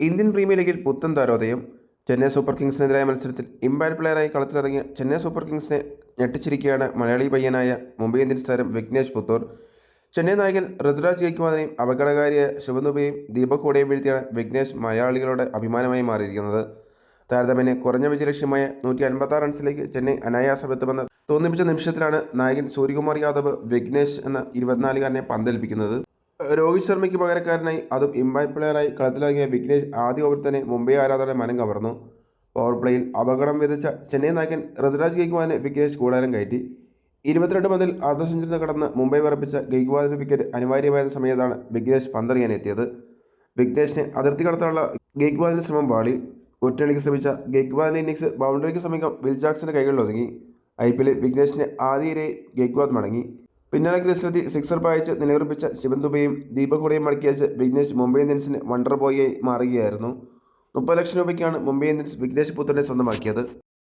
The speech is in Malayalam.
ഇന്ത്യൻ പ്രീമിയർ ലീഗിൽ പുത്തൻ താരോദയം ചെന്നൈ സൂപ്പർ കിങ്സിനെതിരായ മത്സരത്തിൽ ഇമ്പാക്ട് പ്ലെയറായി കളത്തിലിറങ്ങിയ ചെന്നൈ സൂപ്പർ കിങ്സിനെ ഞെട്ടിച്ചിരിക്കുകയാണ് മലയാളി പയ്യനായ മുംബൈ ഇന്ത്യൻസ് താരം വിഘ്നേഷ് പുത്തൂർ. ചെന്നൈ നായകൻ ഋതുരാജ് ഗെയ്ക്വാദിനെയും അപകടകാരിയായ ശിവനുബയും ദീപക് കൂടെയും വീഴ്ത്തിയാണ് വിഘ്നേഷ് മലയാളികളുടെ അഭിമാനമായി മാറിയിരിക്കുന്നത്. താരതമ്യേന കുറഞ്ഞ വിജയലക്ഷ്യമായ നൂറ്റി അൻപത്താറ് റൺസിലേക്ക് ചെന്നൈ അനായാസം എത്തുമെന്ന് തോന്നിപ്പിച്ച നിമിഷത്തിലാണ് നായകൻ സൂര്യകുമാർ യാദവ് വിഘ്നേഷ് എന്ന ഇരുപത്തിനാലുകാരനെ പന്തേൽപ്പിക്കുന്നത് രോഹിത് ശർമ്മയ്ക്ക് പകരക്കാരനായി അതും ഇമ്പാക്ട് പ്ലെയറായി കളത്തിലിറങ്ങിയ വിഘ്നേഷ് ആദ്യ ഓവർ തന്നെ മുംബൈ ആരാധകരുടെ മനം കവർന്നു. പവർ പ്ലേയിൽ അപകടം വിതച്ച ചെന്നൈ നായകൻ ഋതുരാജ് ഗെയ്ക്വാദിനെ വിഘ്നേഷ് കൂടാരം കയറ്റി. ഇരുപത്തിരണ്ട് പന്തിൽ അർദ്ധ സെഞ്ചുറി കടന്ന് മുംബൈ വിറപ്പിച്ച ഗെയ്ക്വാദിന് വിക്കറ്റ് അനിവാര്യമായ സമയത്താണ് വിഘ്നേഷ് പന്തറിയാനെത്തിയത്. വിഘ്നേഷിനെ അതിർത്തി കടത്താനുള്ള ഗെയ്ക്വാദിന്റെ ശ്രമം പാളി. ഒറ്റയടിക്ക് ശ്രമിച്ച ഗെയ്ക്വാദിന്റെ ഇന്നിങ്സ് ബൗണ്ടറിക്ക് സമീപം വിൽ ജാക്സന്റെ കൈകളിൽ ഒതുങ്ങി. ഐ പി എല്ലിൽ ആദ്യ ആദ്യയിരെ ഗെയ്ക്വാദ് മടങ്ങി. പിന്നാലെ ക്രിസ്ലത്തി സിക്സർ പായിച്ച് നിലയുറപ്പിച്ച ശിവൻ ദീപകുടയും ദീപക് ഹുഡയും മടക്കിയച്ച് വിഘ്നേഷ് മുംബൈ ഇന്ത്യൻസിന് വണ്ടർ ബോയായി മാറുകയായിരുന്നു. മുപ്പത് ലക്ഷം രൂപയ്ക്കാണ് മുംബൈ ഇന്ത്യൻസ് വിഘ്നേഷ് പുത്രനെ സ്വന്തമാക്കിയത്.